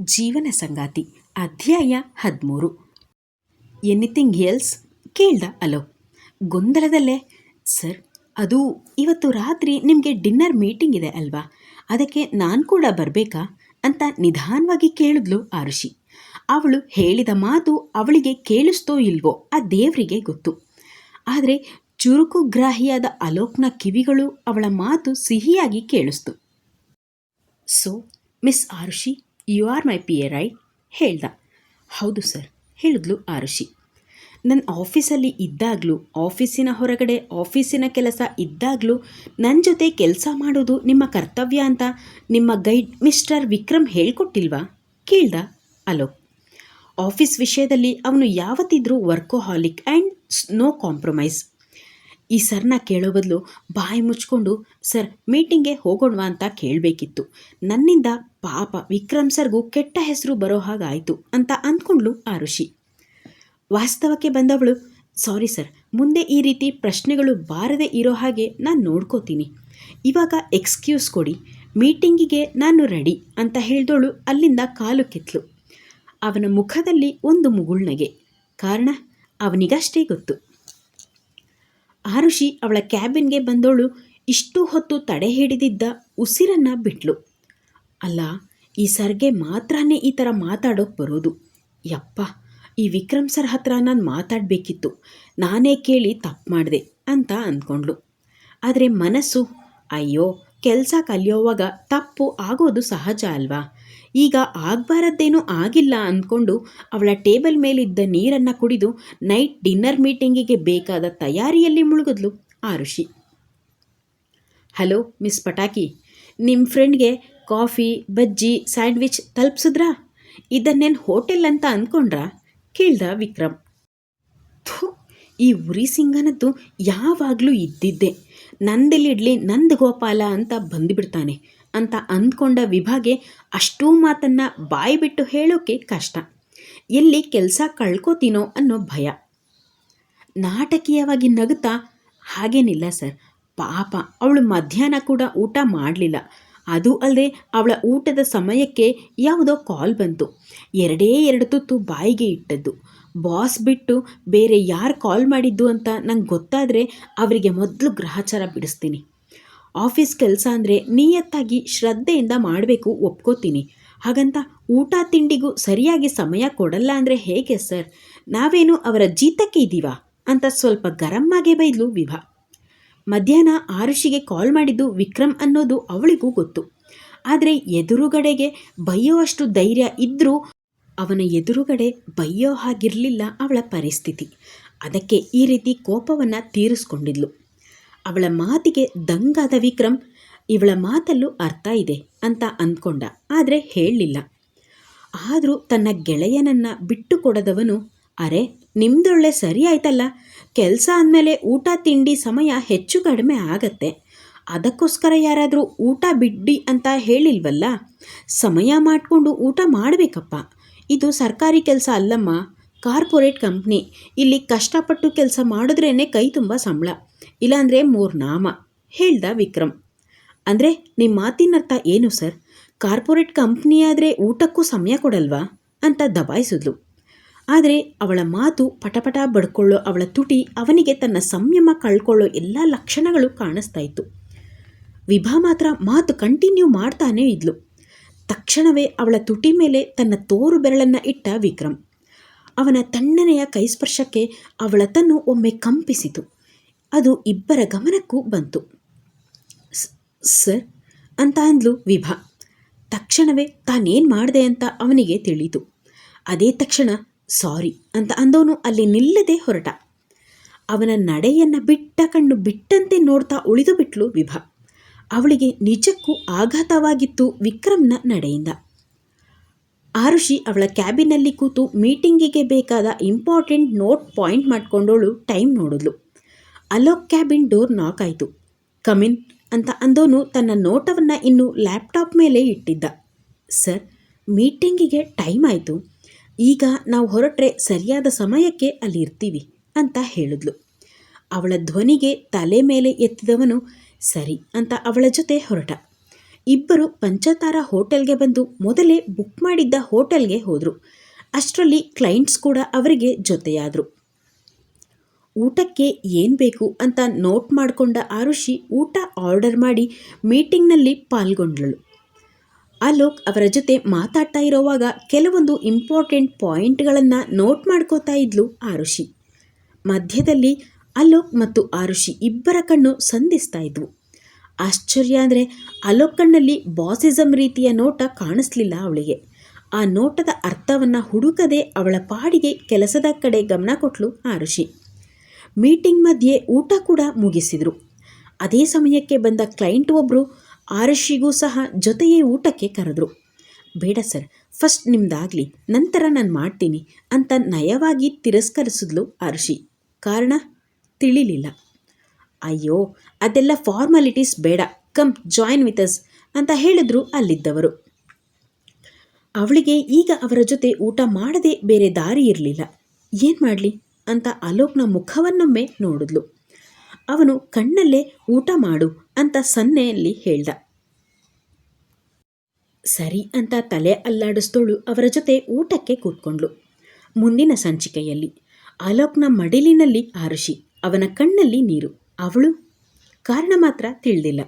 ಜೀವನ ಸಂಗಾತಿ, ಅಧ್ಯಾಯ ಹದಿಮೂರು. Anything else? ಕೇಳ್ದ ಅಲೋ. ಗೊಂದಲದಲ್ಲೇ? ಸರ್, ಅದು ಇವತ್ತು ರಾತ್ರಿ ನಿಮಗೆ ಡಿನ್ನರ್ ಮೀಟಿಂಗ್ ಇದೆ ಅಲ್ವಾ? ಅದಕ್ಕೆ ನಾನು ಕೂಡ ಬರಬೇಕಾ? ಅಂತ ನಿಧಾನವಾಗಿ ಕೇಳಿದ್ಲು ಆರುಷಿ. ಅವಳು ಹೇಳಿದ ಮಾತು ಅವಳಿಗೆ ಕೇಳಿಸ್ತೋ ಇಲ್ವೋ ಆ ದೇವರಿಗೆ ಗೊತ್ತು. ಆದರೆ ಚುರುಕುಗ್ರಾಹಿಯಾದ ಅಲೋಕ್ನ ಕಿವಿಗಳು ಅವಳ ಮಾತು ಸಿಹಿಯಾಗಿ ಕೇಳಿಸ್ತು. So, miss Arushi you are my P A right ಹೇಳ್ದ. ಹೌದು ಸರ್, ಹೇಳಿದ್ಲು ಆರುಷಿ. ನನ್ನ ಆಫೀಸಲ್ಲಿ ಇದ್ದಾಗಲೂ, ಆಫೀಸಿನ ಹೊರಗಡೆ ಆಫೀಸಿನ ಕೆಲಸ ಇದ್ದಾಗಲೂ ನನ್ನ ಜೊತೆ ಕೆಲಸ ಮಾಡೋದು ನಿಮ್ಮ ಕರ್ತವ್ಯ ಅಂತ ನಿಮ್ಮ ಗೈಡ್ ಮಿಸ್ಟರ್ ವಿಕ್ರಮ್ ಹೇಳ್ಕೊಟ್ಟಿಲ್ವಾ? ಕೇಳ್ದ ಅಲೋ. ಆಫೀಸ್ ವಿಷಯದಲ್ಲಿ ಅವನು ಯಾವತ್ತಿದ್ರೂ ವರ್ಕೋಹಾಲಿಕ್ ಆ್ಯಂಡ್ ನೋ ಕಾಂಪ್ರಮೈಸ್. ಈ ಸರ್ನ ಕೇಳೋ ಬದಲು ಬಾಯಿ ಮುಚ್ಕೊಂಡು, ಸರ್, ಮೀಟಿಂಗ್ಗೆ ಹೋಗೋಣವಾ ಅಂತ ಕೇಳಬೇಕಿತ್ತು. ನನ್ನಿಂದ ಪಾಪ ವಿಕ್ರಮ್ ಸರ್ಗೂ ಕೆಟ್ಟ ಹೆಸರು ಬರೋ ಹಾಗಾಯಿತು ಅಂತ ಅಂದ್ಕೊಂಡ್ಲು ಋಷಿ. ವಾಸ್ತವಕ್ಕೆ ಬಂದವಳು, ಸಾರಿ ಸರ್, ಮುಂದೆ ಈ ರೀತಿ ಪ್ರಶ್ನೆಗಳು ಬಾರದೇ ಇರೋ ಹಾಗೆ ನಾನು ನೋಡ್ಕೋತೀನಿ. ಇವಾಗ ಎಕ್ಸ್ಕ್ಯೂಸ್ ಕೊಡಿ, ಮೀಟಿಂಗಿಗೆ ನಾನು ರೆಡಿ ಅಂತ ಹೇಳಿದವಳು ಅಲ್ಲಿಂದ ಕಾಲು ಕಿತ್ಲು. ಅವನ ಮುಖದಲ್ಲಿ ಒಂದು ಮುಗುಳ್ನಗೆ ಕಾರಣ, ಅವನಿಗಷ್ಟೇ ಗೊತ್ತು. ಆರುಷಿ ಅವಳ ಕ್ಯಾಬಿನ್ಗೆ ಬಂದವಳು ಇಷ್ಟು ಹೊತ್ತು ತಡೆ ಹಿಡಿದಿದ್ದ ಉಸಿರನ್ನು ಬಿಟ್ಲು. ಅಲ್ಲ, ಈ ಸರ್ಗೆ ಮಾತ್ರನೇ ಈ ಥರ ಮಾತಾಡೋಕೆ ಬರೋದು. ಯಪ್ಪ, ಈ ವಿಕ್ರಮ್ ಸರ್ ಹತ್ರ ನಾನು ಮಾತಾಡಬೇಕಿತ್ತು. ನಾನೇ ಕೇಳಿ ತಪ್ಪು ಮಾಡಿದೆ ಅಂತ ಅಂದ್ಕೊಂಡ್ಳು. ಆದರೆ ಮನಸ್ಸು, ಅಯ್ಯೋ, ಕೆಲಸ ಕಲಿಯೋವಾಗ ತಪ್ಪು ಆಗೋದು ಸಹಜ ಅಲ್ವಾ? ಈಗ ಆಗಬಾರದ್ದೇನೂ ಆಗಿಲ್ಲ ಅಂದ್ಕೊಂಡು ಅವಳ ಟೇಬಲ್ ಮೇಲಿದ್ದ ನೀರನ್ನು ಕುಡಿದು ನೈಟ್ ಡಿನ್ನರ್ ಮೀಟಿಂಗಿಗೆ ಬೇಕಾದ ತಯಾರಿಯಲ್ಲಿ ಮುಳುಗಿದ್ಲು ಆರುಷಿ ಹಲೋ, ಮಿಸ್ ಪಟಾಕಿ ನಿಮ್ಮ ಫ್ರೆಂಡ್ಗೆ ಕಾಫಿ, ಬಜ್ಜಿ, ಸ್ಯಾಂಡ್ವಿಚ್ ತಲುಪಿಸಿದ್ರಾ? ಇದನ್ನೇನು ಹೋಟೆಲ್ ಅಂತ ಅಂದ್ಕೊಂಡ್ರಾ ಕೇಳ್ದ ವಿಕ್ರಮ್. ಥು, ಈ ಉರಿ ಸಿಂಗನದ್ದು ಯಾವಾಗಲೂ ಇದ್ದಿದ್ದೆ. ನಂದೆಲ್ಲಿಡ್ಲಿ ನಂದು ಗೋಪಾಲ ಅಂತ ಬಂದುಬಿಡ್ತಾನೆ ಅಂತ ಅಂದ್ಕೊಂಡ ವಿಭಾಗೆ ಅಷ್ಟೂ ಮಾತನ್ನು ಬಾಯಿ ಬಿಟ್ಟು ಹೇಳೋಕೆ ಕಷ್ಟ. ಎಲ್ಲಿ ಕೆಲಸ ಕಳ್ಕೋತೀನೋ ಅನ್ನೋ ಭಯ. ನಾಟಕೀಯವಾಗಿ ನಗುತ್ತಾ ಹಾಗೇನಿಲ್ಲ ಸರ್. ಪಾಪ, ಅವಳು ಮಧ್ಯಾಹ್ನ ಕೂಡ ಊಟ ಮಾಡಲಿಲ್ಲ. ಅದು ಅಲ್ಲದೆ ಅವಳ ಊಟದ ಸಮಯಕ್ಕೆ ಯಾವುದೋ ಕಾಲ್ ಬಂತು. ಎರಡೇ ಎರಡು ತುತ್ತು ಬಾಯಿಗೆ ಇಟ್ಟದ್ದು. ಬಾಸ್ ಬಿಟ್ಟು ಬೇರೆ ಯಾರು ಕಾಲ್ ಮಾಡಿದ್ದು ಅಂತ ನಂಗೆ ಗೊತ್ತಾದರೆ ಅವರಿಗೆ ಮೊದಲು ಗ್ರಹಚಾರ ಬಿಡಿಸ್ತೀನಿ. ಆಫೀಸ್ ಕೆಲಸ ಅಂದರೆ ನಿಯತ್ತಾಗಿ ಶ್ರದ್ಧೆಯಿಂದ ಮಾಡಬೇಕು ಒಪ್ಕೋತೀನಿ. ಹಾಗಂತ ಊಟ ತಿಂಡಿಗೂ ಸರಿಯಾಗಿ ಸಮಯ ಕೊಡಲ್ಲ ಅಂದರೆ ಹೇಗೆ ಸರ್? ನಾವೇನು ಅವರ ಜೀತಕ್ಕೆ ಇದ್ದೀವಾ ಅಂತ ಸ್ವಲ್ಪ ಗರಮ್ಮಾಗೆ ಬೈದ್ಲು ವಿಭಾ. ಮಧ್ಯಾಹ್ನ ಆರುಷಿಗೆ ಕಾಲ್ ಮಾಡಿದ್ದು ವಿಕ್ರಮ್ ಅನ್ನೋದು ಅವಳಿಗೂ ಗೊತ್ತು. ಆದರೆ ಎದುರುಗಡೆಗೆ ಬೈಯೋವಷ್ಟು ಧೈರ್ಯ ಇದ್ದರೂ ಅವನ ಎದುರುಗಡೆ ಬೈಯೋ ಹಾಗಿರಲಿಲ್ಲ ಅವಳ ಪರಿಸ್ಥಿತಿ. ಅದಕ್ಕೆ ಈ ರೀತಿ ಕೋಪವನ್ನು ತೀರಿಸ್ಕೊಂಡಿದ್ಲು. ಅವಳ ಮಾತಿಗೆ ದಂಗಾದ ವಿಕ್ರಮ್, ಇವಳ ಮಾತಲ್ಲೂ ಅರ್ಥ ಇದೆ ಅಂತ ಅಂದ್ಕೊಂಡ, ಆದರೆ ಹೇಳಲಿಲ್ಲ. ಆದರೂ ತನ್ನ ಗೆಳೆಯನನ್ನು ಬಿಟ್ಟು ಕೊಡದವನು, ಅರೆ ನಿಮ್ದೊಳ್ಳೆ ಸರಿ ಆಯ್ತಲ್ಲ. ಕೆಲಸ ಅಂದಮೇಲೆ ಊಟ ತಿಂಡಿ ಸಮಯ ಹೆಚ್ಚು ಕಡಿಮೆ ಆಗತ್ತೆ. ಅದಕ್ಕೋಸ್ಕರ ಯಾರಾದರೂ ಊಟ ಬಿಡ್ಡಿ ಅಂತ ಹೇಳಿಲ್ವಲ್ಲ? ಸಮಯ ಮಾಡಿಕೊಂಡು ಊಟ ಮಾಡಬೇಕಪ್ಪ. ಇದು ಸರ್ಕಾರಿ ಕೆಲಸ ಅಲ್ಲಮ್ಮ. Corporate company. ಇಲ್ಲಿ ಕಷ್ಟಪಟ್ಟು ಕೆಲಸ ಮಾಡಿದ್ರೇ ಕೈ ತುಂಬ ಸಂಬಳ. ಇಲ್ಲಾಂದರೆ ಮೂರು ನಾಮ ಹೇಳ್ದ ವಿಕ್ರಮ್. ಅಂದರೆ ನಿಮ್ಮ ಮಾತಿನರ್ಥ ಏನು ಸರ್? ಕಾರ್ಪೊರೇಟ್ ಕಂಪ್ನಿ ಆದರೆ ಊಟಕ್ಕೂ ಸಮಯ ಕೊಡಲ್ವಾ? ಅಂತ ದಬಾಯಿಸಿದ್ಲು. ಆದರೆ ಅವಳ ಮಾತು ಪಟಪಟ ಬಡ್ಕೊಳ್ಳೋ ಅವಳ ತುಟಿ ಅವನಿಗೆ ತನ್ನ ಸಂಯಮ ಕಳ್ಕೊಳ್ಳೋ ಎಲ್ಲ ಲಕ್ಷಣಗಳು ಕಾಣಿಸ್ತಾ ಇತ್ತು. ವಿಭಾ ಮಾತ್ರ ಮಾತು ಕಂಟಿನ್ಯೂ ಮಾಡ್ತಾನೇ ಇದ್ಲು. ತಕ್ಷಣವೇ ಅವಳ ತುಟಿ ಮೇಲೆ ತನ್ನ ತೋರು ಬೆರಳನ್ನು ಇಟ್ಟ ವಿಕ್ರಮ್. ಅವನ ತಣ್ಣನೆಯ ಕೈಸ್ಪರ್ಶಕ್ಕೆ ಅವಳ ತನ್ನು ಒಮ್ಮೆ ಕಂಪಿಸಿತು. ಅದು ಇಬ್ಬರ ಗಮನಕ್ಕೂ ಬಂತು. ಸರ್, ಅಂತ ಅಂದ್ಲು ವಿಭಾ. ತಕ್ಷಣವೇ ತಾನೇನು ಮಾಡಿದೆ ಅಂತ ಅವನಿಗೆ ತಿಳಿತು ಅದೇ ತಕ್ಷಣ ಸಾರಿ ಅಂತ ಅಂದವನು ಅಲ್ಲಿ ನಿಲ್ಲದೆ ಹೊರಟ. ಅವನ ನಡೆಯನ್ನು ಬಿಟ್ಟ ಕಣ್ಣು ಬಿಟ್ಟಂತೆ ನೋಡ್ತಾ ಉಳಿದು ಬಿಟ್ಲು ವಿಭಾ. ಅವಳಿಗೆ ನಿಜಕ್ಕೂ ಆಘಾತವಾಗಿತ್ತು ವಿಕ್ರಮ್ನ ನಡೆಯಿಂದ. ಆರುಷಿ ಅವಳ ಕ್ಯಾಬಿನಲ್ಲಿ ಕೂತು ಮೀಟಿಂಗಿಗೆ ಬೇಕಾದ ಇಂಪಾರ್ಟೆಂಟ್ ನೋಟ್ ಪಾಯಿಂಟ್ ಮಾಡಿಕೊಂಡವಳು ಟೈಮ್ ನೋಡಿದ್ಲು. ಅಲೋಕ್ ಕ್ಯಾಬಿನ್ ಡೋರ್ ನಾಕ್ ಆಯಿತು. ಕಮಿನ್ ಅಂತ ಅಂದೋನು ತನ್ನ ನೋಟವನ್ನು ಇನ್ನೂ ಲ್ಯಾಪ್ಟಾಪ್ ಮೇಲೆ ಇಟ್ಟಿದ್ದ. ಸರ್, ಮೀಟಿಂಗಿಗೆ ಟೈಮ್ ಆಯಿತು. ಈಗ ನಾವು ಹೊರಟ್ರೆ ಸರಿಯಾದ ಸಮಯಕ್ಕೆ ಅಲ್ಲಿ ಇರ್ತೀವಿ ಅಂತ ಹೇಳಿದ್ಲು. ಅವಳ ಧ್ವನಿಗೆ ತಲೆ ಮೇಲೆ ಎತ್ತಿದವನು ಸರಿ ಅಂತ ಅವಳ ಜೊತೆ ಹೊರಟ. ಇಬ್ಬರು ಪಂಚತಾರ ಹೋಟೆಲ್ಗೆ ಬಂದು ಮೊದಲೇ ಬುಕ್ ಮಾಡಿದ್ದ ಹೋಟೆಲ್ಗೆ ಹೋದರು. ಅಷ್ಟರಲ್ಲಿ ಕ್ಲೈಂಟ್ಸ್ ಕೂಡ ಅವರಿಗೆ ಜೊತೆಯಾದರು. ಊಟಕ್ಕೆ ಏನು ಬೇಕು ಅಂತ ನೋಟ್ ಮಾಡಿಕೊಂಡ ಆರುಷಿ ಊಟ ಆರ್ಡರ್ ಮಾಡಿ ಮೀಟಿಂಗ್ನಲ್ಲಿ ಪಾಲ್ಗೊಂಡಳು ಅಲೋಕ್ ಅವರ ಜೊತೆ ಮಾತಾಡ್ತಾ ಇರೋವಾಗ ಕೆಲವೊಂದು ಇಂಪಾರ್ಟೆಂಟ್ ಪಾಯಿಂಟ್ಗಳನ್ನು ನೋಟ್ ಮಾಡ್ಕೋತಾ ಇದ್ಲು ಆರುಷಿ. ಮಧ್ಯದಲ್ಲಿ ಅಲೋಕ್ ಮತ್ತು ಆರುಷಿ ಇಬ್ಬರ ಕಣ್ಣು ಸಂಧಿಸ್ತಾ ಇದ್ವು. ಆಶ್ಚರ್ಯ ಅಂದರೆ ಅಲೋಕ್ ಕಣ್ಣಲ್ಲಿ ಬಾಸಿಸಮ್ ರೀತಿಯ ನೋಟ ಕಾಣಿಸ್ಲಿಲ್ಲ ಅವಳಿಗೆ. ಆ ನೋಟದ ಅರ್ಥವನ್ನು ಹುಡುಕದೆ ಅವಳ ಪಾಡಿಗೆ ಕೆಲಸದ ಕಡೆ ಗಮನ ಕೊಟ್ಲು ಆರುಷಿ. ಮೀಟಿಂಗ್ ಮಧ್ಯೆ ಊಟ ಕೂಡ ಮುಗಿಸಿದರು. ಅದೇ ಸಮಯಕ್ಕೆ ಬಂದ ಕ್ಲೈಂಟ್ ಒಬ್ಬರು ಆರುಷಿಗೂ ಸಹ ಜೊತೆಯೇ ಊಟಕ್ಕೆ ಕರೆದ್ರು. ಬೇಡ ಸರ್, ಫಸ್ಟ್ ನಿಮ್ದಾಗಲಿ, ನಂತರ ನಾನು ಮಾಡ್ತೀನಿ ಅಂತ ನಯವಾಗಿ ತಿರಸ್ಕರಿಸಿದ್ಲು ಆರುಷಿ ಕಾರಣ? ತಿಳಿಲಿಲ್ಲ. ಅಯ್ಯೋ, ಅದೆಲ್ಲ ಫಾರ್ಮಾಲಿಟೀಸ್ ಬೇಡ ಕಮ್ ಜಾಯಿನ್ ವಿತ್ ಅಸ್ ಅಂತ ಹೇಳಿದ್ರು ಅಲ್ಲಿದ್ದವರು. ಅವಳಿಗೆ ಈಗ ಅವರ ಜೊತೆ ಊಟ ಮಾಡದೆ ಬೇರೆ ದಾರಿ ಇರಲಿಲ್ಲ. ಏನು ಮಾಡಲಿ ಅಂತ ಅಲೋಕ್ನ ಮುಖವನ್ನೊಮ್ಮೆ ನೋಡಿದ್ಲು. ಅವನು ಕಣ್ಣಲ್ಲೇ ಊಟ ಮಾಡು ಅಂತ ಸನ್ನೆಯಲ್ಲಿ ಹೇಳ್ದ. ಸರಿ ಅಂತ ತಲೆ ಅಲ್ಲಾಡಿಸ್ತೋಳು ಅವರ ಜೊತೆ ಊಟಕ್ಕೆ ಕೂತ್ಕೊಂಡ್ಳು. ಮುಂದಿನ ಸಂಚಿಕೆಯಲ್ಲಿ ಅಲೋಕ್ನ ಮಡಿಲಿನಲ್ಲಿ ಆರುಷಿ ಅವನ ಕಣ್ಣಲ್ಲಿ ನೀರು. ಅವಳು ಕಾರಣ ಮಾತ್ರ ತಿಳಿದಿಲ್ಲ.